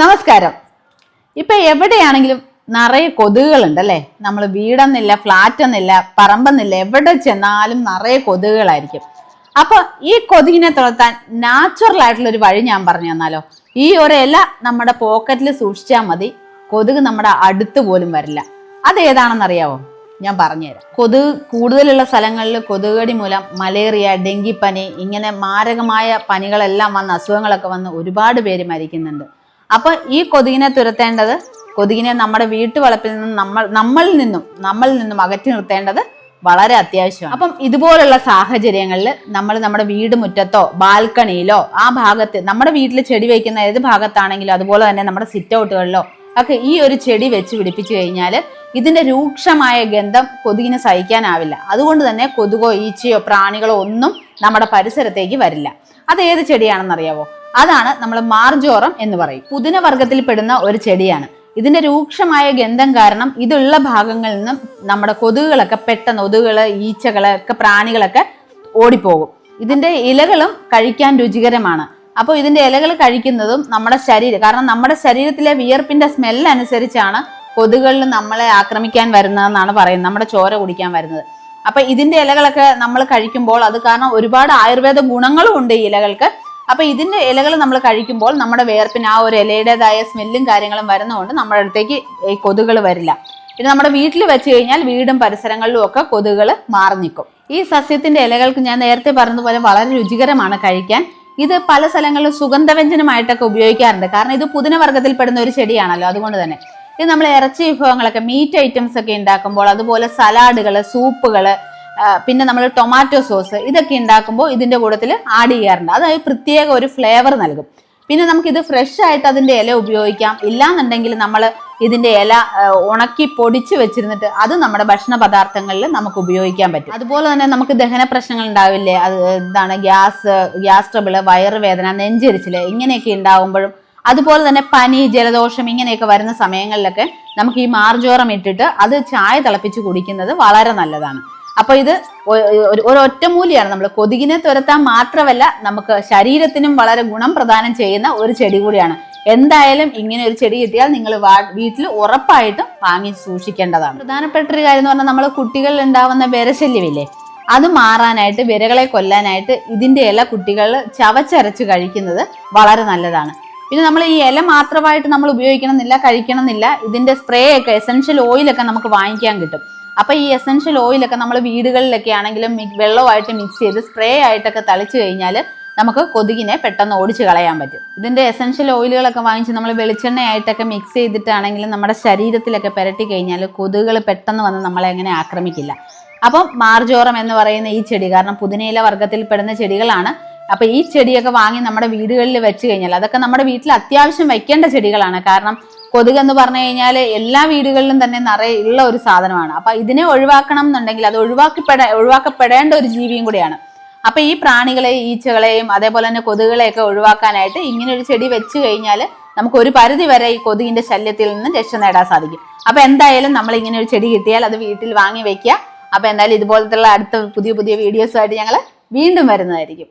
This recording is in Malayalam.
നമസ്കാരം. ഇപ്പൊ എവിടെയാണെങ്കിലും നിറയെ കൊതുകുകളുണ്ട് അല്ലേ നമ്മൾ വീടെന്നില്ല ഫ്ലാറ്റ് എന്നില്ല പറമ്പെന്നില്ല എവിടെ ചെന്നാലും നിറയെ കൊതുകുകളായിരിക്കും. അപ്പൊ ഈ കൊതുകിനെ തുളത്താൻ നാച്ചുറൽ ആയിട്ടുള്ള ഒരു വഴി ഞാൻ പറഞ്ഞു തന്നാലോ? ഈ ഒരു ഇല നമ്മുടെ പോക്കറ്റിൽ സൂക്ഷിച്ചാൽ മതി. കൊതുക് നമ്മുടെ അടുത്ത് പോലും വരില്ല. അത് അതേതാണെന്നറിയാവോ ഞാൻ പറഞ്ഞുതരാം. കൊതുക് കൂടുതലുള്ള സ്ഥലങ്ങളിൽ കൊതുകടി മൂലം മലേറിയ ഡെങ്കിപ്പനി ഇങ്ങനെ മാരകമായ പനികളെല്ലാം വന്ന് അസുഖങ്ങളൊക്കെ വന്ന് ഒരുപാട് പേര് മരിക്കുന്നുണ്ട്. അപ്പൊ ഈ കൊതുകിനെ തുരത്തേണ്ടത് കൊതുകിനെ നമ്മുടെ വീട്ടുവളപ്പിൽ നിന്നും നമ്മൾ നമ്മളിൽ നിന്നും നമ്മളിൽ നിന്നും അകറ്റി നിർത്തേണ്ടത് വളരെ അത്യാവശ്യമാണ്. അപ്പം ഇതുപോലുള്ള സാഹചര്യങ്ങളിൽ നമ്മൾ നമ്മുടെ വീട് മുറ്റത്തോ ബാൽക്കണിയിലോ ആ ഭാഗത്ത് നമ്മുടെ വീട്ടിൽ ചെടി വയ്ക്കുന്ന ഏത് ഭാഗത്താണെങ്കിലും അതുപോലെ തന്നെ നമ്മുടെ സിറ്റ് ഔട്ടുകളിലോ ഒക്കെ ഈ ഒരു ചെടി വെച്ച് പിടിപ്പിച്ചു കഴിഞ്ഞാൽ ഇതിന്റെ രൂക്ഷമായ ഗന്ധം കൊതുകിന് സഹിക്കാനാവില്ല. അതുകൊണ്ട് തന്നെ കൊതുകോ ഈച്ചയോ പ്രാണികളോ ഒന്നും നമ്മുടെ പരിസരത്തേക്ക് വരില്ല. അത് ഏത് ചെടിയാണെന്നറിയാവോ? അതാണ് നമ്മൾ മാർജോറം എന്ന് പറയും. പുതിന വർഗത്തിൽ പെടുന്ന ഒരു ചെടിയാണ്. ഇതിന്റെ രൂക്ഷമായ ഗന്ധം കാരണം ഇതുള്ള ഭാഗങ്ങളിൽ നിന്നും നമ്മുടെ കൊതുകുകളൊക്കെ പെട്ടെന്ന് ഒതുകൾ ഈച്ചകൾ ഒക്കെ പ്രാണികളൊക്കെ ഓടിപ്പോകും. ഇതിന്റെ ഇലകളും കഴിക്കാൻ രുചികരമാണ്. അപ്പോൾ ഇതിന്റെ ഇലകൾ കഴിക്കുന്നതും നമ്മുടെ ശരീരം കാരണം നമ്മുടെ ശരീരത്തിലെ വിയർപ്പിന്റെ സ്മെല്ല് അനുസരിച്ചാണ് കൊതുകുകളിൽ നമ്മളെ ആക്രമിക്കാൻ വരുന്നതെന്നാണ് പറയുന്നത്. നമ്മുടെ ചോര കുടിക്കാൻ വരുന്നത്. അപ്പൊ ഇതിന്റെ ഇലകളൊക്കെ നമ്മൾ കഴിക്കുമ്പോൾ അത് കാരണം ഒരുപാട് ആയുർവേദ ഗുണങ്ങളും ഉണ്ട് ഈ ഇലകൾക്ക്. അപ്പൊ ഇതിന്റെ ഇലകൾ നമ്മൾ കഴിക്കുമ്പോൾ നമ്മുടെ വേർപ്പിന് ആ ഒരു ഇലയുടേതായ സ്മെല്ലും കാര്യങ്ങളും വരുന്നതുകൊണ്ട് നമ്മുടെ അടുത്തേക്ക് ഈ കൊതുകൾ വരില്ല. പിന്നെ നമ്മുടെ വീട്ടിൽ വെച്ച് കഴിഞ്ഞാൽ വീടും പരിസരങ്ങളിലും ഒക്കെ കൊതുകൾ മാറി നിൽക്കും. ഈ സസ്യത്തിന്റെ ഇലകൾക്ക് ഞാൻ നേരത്തെ പറഞ്ഞതുപോലെ വളരെ രുചികരമാണ് കഴിക്കാൻ. ഇത് പല സ്ഥലങ്ങളിലും സുഗന്ധവ്യഞ്ജനമായിട്ടൊക്കെ ഉപയോഗിക്കാറുണ്ട്. കാരണം ഇത് പുതിനവർഗത്തിൽപ്പെടുന്ന ഒരു ചെടിയാണല്ലോ അതുകൊണ്ട് തന്നെ. ഇത് നമ്മൾ ഇറച്ചി വിഭവങ്ങളൊക്കെ മീറ്റ് ഐറ്റംസ് ഒക്കെ ഉണ്ടാക്കുമ്പോൾ അതുപോലെ സലാഡുകൾ സൂപ്പുകൾ പിന്നെ നമ്മൾ ടൊമാറ്റോ സോസ് ഇതൊക്കെ ഉണ്ടാക്കുമ്പോൾ ഇതിന്റെ കൂട്ടത്തിൽ ആഡ് ചെയ്യാറുണ്ട്. അത് പ്രത്യേക ഒരു ഫ്ലേവർ നൽകും. പിന്നെ നമുക്ക് ഇത് ഫ്രഷ് ആയിട്ട് അതിന്റെ ഇല ഉപയോഗിക്കാം. ഇല്ലാന്നുണ്ടെങ്കിൽ നമ്മൾ ഇതിന്റെ ഇല ഉണക്കി പൊടിച്ച് വെച്ചിരുന്നിട്ട് അത് നമ്മുടെ ഭക്ഷണ പദാർത്ഥങ്ങളിൽ നമുക്ക് ഉപയോഗിക്കാൻ പറ്റും. അതുപോലെ തന്നെ നമുക്ക് ദഹന പ്രശ്നങ്ങൾ ഉണ്ടാവില്ലേ അത് എന്താണ് ഗ്യാസ് ഗ്യാസ് ട്രബിൾ വയറുവേദന നെഞ്ചരിച്ചിൽ ഇങ്ങനെയൊക്കെ ഉണ്ടാവുമ്പോഴും അതുപോലെ തന്നെ പനി ജലദോഷം ഇങ്ങനെയൊക്കെ വരുന്ന സമയങ്ങളിലൊക്കെ നമുക്ക് ഈ മാർജോറം ഇട്ടിട്ട് അത് ചായ തിളപ്പിച്ച് കുടിക്കുന്നത് വളരെ നല്ലതാണ്. അപ്പൊ ഇത് ഒരു- ഒറ്റമൂലിയാണ് നമ്മൾ കൊതുകിനെ തുരത്താൻ മാത്രമല്ല നമുക്ക് ശരീരത്തിനും വളരെ ഗുണം പ്രദാനം ചെയ്യുന്ന ഒരു ചെടി കൂടിയാണ്. എന്തായാലും ഇങ്ങനെ ഒരു ചെടി കിട്ടിയാൽ നിങ്ങൾ വീട്ടിൽ ഉറപ്പായിട്ടും വാങ്ങി സൂക്ഷിക്കേണ്ടതാണ്. പ്രധാനപ്പെട്ട ഒരു കാര്യം എന്ന് പറഞ്ഞാൽ നമ്മൾ കുട്ടികളിൽ ഉണ്ടാവുന്ന വിരശല്യമില്ലേ? അത് മാറാനായിട്ട് വിരകളെ കൊല്ലാനായിട്ട് ഇതിന്റെ ഇല കുട്ടികൾ ചവച്ചരച്ച് കഴിക്കുന്നത് വളരെ നല്ലതാണ്. പിന്നെ നമ്മൾ ഈ ഇല മാത്രമായിട്ട് നമ്മൾ ഉപയോഗിക്കണമെന്നില്ല കഴിക്കണമെന്നില്ല. ഇതിന്റെ സ്പ്രേ ഒക്കെ എസെൻഷ്യൽ ഓയിലൊക്കെ നമുക്ക് വാങ്ങിക്കാൻ കിട്ടും. അപ്പൊ ഈ എസെൻഷ്യൽ ഓയിലൊക്കെ നമ്മൾ വീടുകളിലൊക്കെ ആണെങ്കിലും വെള്ളമായിട്ട് മിക്സ് ചെയ്ത് സ്പ്രേ ആയിട്ടൊക്കെ തളിച്ചു കഴിഞ്ഞാൽ നമുക്ക് കൊതുകിനെ പെട്ടെന്ന് ഓടിച്ചു കളയാൻ പറ്റും. ഇതിന്റെ എസെൻഷ്യൽ ഓയിലുകളൊക്കെ വാങ്ങിച്ച് നമ്മൾ വെളിച്ചെണ്ണയായിട്ടൊക്കെ മിക്സ് ചെയ്തിട്ടാണെങ്കിലും നമ്മുടെ ശരീരത്തിലൊക്കെ പുരട്ടി കഴിഞ്ഞാൽ കൊതുകുകൾ പെട്ടെന്ന് വന്ന് നമ്മളെ അങ്ങനെ ആക്രമിക്കില്ല. അപ്പം മാർജോറം എന്ന് പറയുന്ന ഈ ചെടി കാരണം പുതിനയില വർഗത്തിൽ പെടുന്ന ചെടികളാണ് അപ്പൊ ഈ ചെടിയൊക്കെ വാങ്ങി നമ്മുടെ വീടുകളിൽ വെച്ച് കഴിഞ്ഞാൽ അതൊക്കെ നമ്മുടെ വീട്ടിൽ അത്യാവശ്യം വെക്കേണ്ട ചെടികളാണ്. കാരണം കൊതുക് എന്ന് പറഞ്ഞു കഴിഞ്ഞാൽ എല്ലാ വീടുകളിലും തന്നെ നിറയെ ഉള്ള ഒരു സാധനമാണ്. അപ്പൊ ഇതിനെ ഒഴിവാക്കണം എന്നുണ്ടെങ്കിൽ അത് ഒഴിവാക്കപ്പെട ഒഴിവാക്കപ്പെടേണ്ട ഒരു ജീവിയും കൂടിയാണ്. അപ്പൊ ഈ പ്രാണികളെ ഈച്ചകളെയും അതേപോലെ തന്നെ കൊതുകുകളെയൊക്കെ ഒഴിവാക്കാനായിട്ട് ഇങ്ങനെ ഒരു ചെടി വെച്ച് കഴിഞ്ഞാൽ നമുക്ക് ഒരു പരിധി വരെ ഈ കൊതുകിന്റെ ശല്യത്തിൽ നിന്ന് രക്ഷ നേടാൻ സാധിക്കും. അപ്പൊ എന്തായാലും നമ്മൾ ഇങ്ങനെ ഒരു ചെടി കിട്ടിയാൽ അത് വീട്ടിൽ വാങ്ങി വെക്കുക അപ്പൊ എന്തായാലും ഇതുപോലത്തെ അടുത്ത പുതിയ പുതിയ വീഡിയോസുമായിട്ട് ഞങ്ങൾ വീണ്ടും വരുന്നതായിരിക്കും.